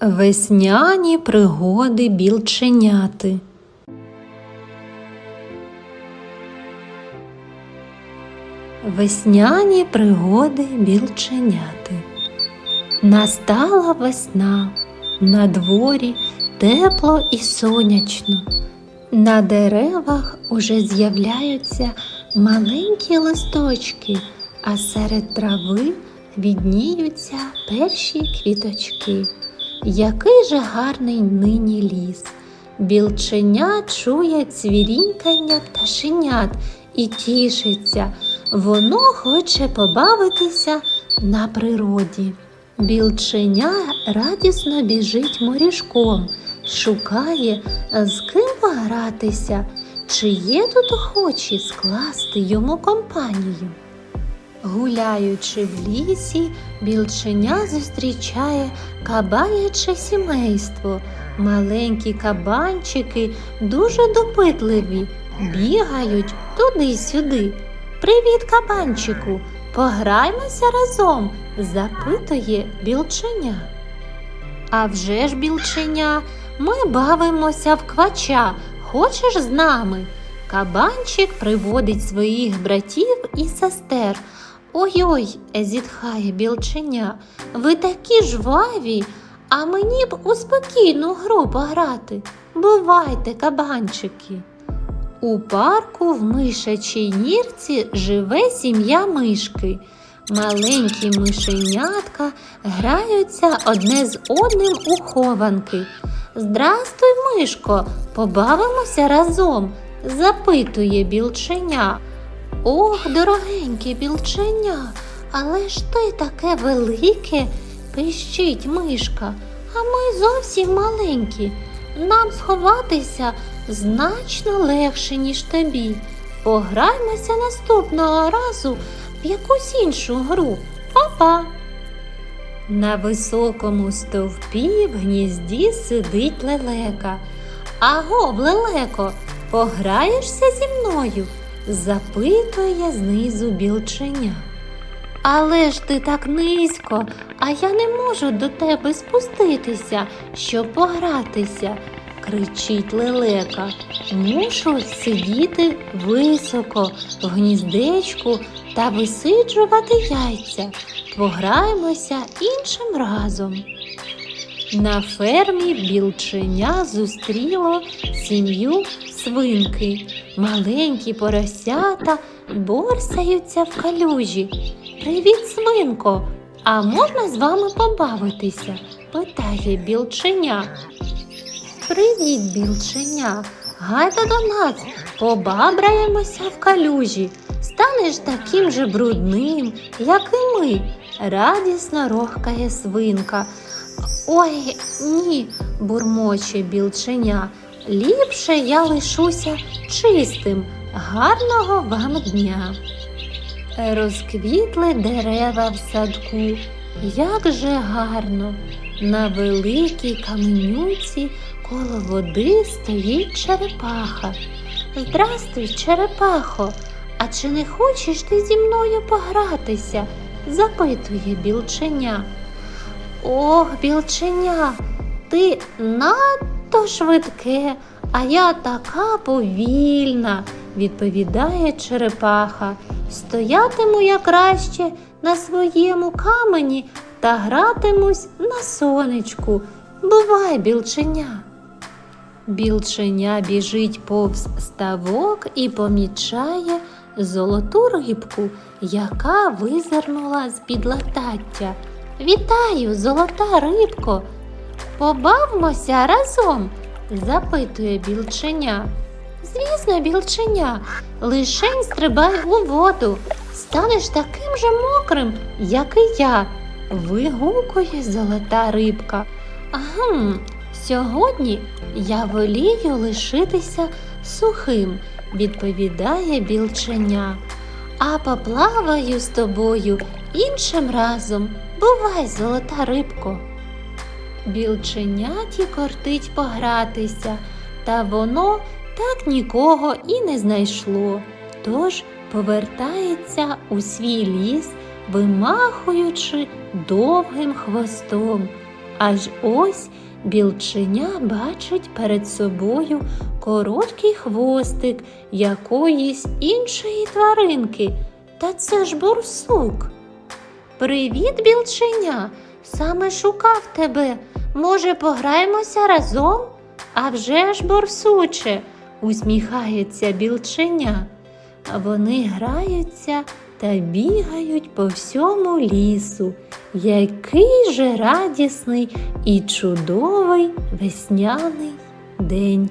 Весняні пригоди білченяти. Весняні пригоди білченяти. Настала весна, на дворі тепло і сонячно. На деревах уже з'являються маленькі листочки, а серед трави відніються перші квіточки. Який же гарний нині ліс. Білченя чує цвірінькання пташенят і тішиться. Воно хоче побавитися на природі. Білченя радісно біжить моріжком, шукає, з ким погратися, чи є тут охочі скласти йому компанію. Гуляючи в лісі, білченя зустрічає кабаняче сімейство. Маленькі кабанчики дуже допитливі, бігають туди-сюди. Привіт, кабанчику! Пограймося разом, запитує білченя. А вже ж, білченя, ми бавимося в квача. Хочеш з нами? Кабанчик приводить своїх братів і сестер. Ой-ой, зітхає білченя, ви такі жваві, а мені б у спокійну гру пограти. Бувайте, кабанчики. У парку в мишачій нірці живе сім'я мишки. Маленькі мишенятка граються одне з одним у хованки. Здрастуй, мишко, побавимося разом, запитує білченя. Ох, дорогеньке білченя, але ж ти таке велике, пищить мишка, а ми зовсім маленькі. Нам сховатися значно легше, ніж тобі. Пограймося наступного разу в якусь іншу гру. Па-па! На високому стовпі в гнізді сидить лелека. Агов, лелеко, пограєшся зі мною? Запитує знизу білченя. Але ж ти так низько, а я не можу до тебе спуститися, щоб погратися, кричить лелека. Мушу сидіти високо в гніздечку та висиджувати яйця. Пограємося іншим разом. На фермі білченя зустріло сім'ю свинки. Маленькі поросята борсаються в калюжі. Привіт, свинко! А можна з вами побавитися? питає білченя. Привіт, білченя. Гайда до нас, побабраємося в калюжі. Станеш таким же брудним, як і ми, радісно рохкає свинка. Ой, ні, бурмоче білченя. Ліпше я лишуся чистим. Гарного вам дня. Розквітли дерева в садку, як же гарно. На великій каменюці коло води стоїть черепаха. Здрастуй, черепахо, а чи не хочеш ти зі мною погратися? запитує білченя. Ох, білченя, ти надто швидке, а я така повільна, відповідає черепаха. Стоятиму я краще на своєму камені та гратимусь на сонечку. Бувай, білченя. Білченя біжить повз ставок і помічає золоту рибку, яка визирнула з під латаття. Вітаю, золота рибко! Побавмося разом, запитує білченя. Звісно, білченя, лишень стрибай у воду, станеш таким же мокрим, як і я, вигукує золота рибка. Агм, сьогодні я волію лишитися сухим, відповідає білченя. А поплаваю з тобою іншим разом. Бувай, золота рибко. Білченяті кортить погратися, та воно так нікого і не знайшло. Тож повертається у свій ліс, вимахуючи довгим хвостом. Аж ось білченя бачить перед собою короткий хвостик якоїсь іншої тваринки. Та це ж борсук. Привіт, білченя. Саме шукав тебе. Може, пограємося разом? А вже ж, борсуче, усміхається білченя. Вони граються та бігають по всьому лісу. Який же радісний і чудовий весняний день.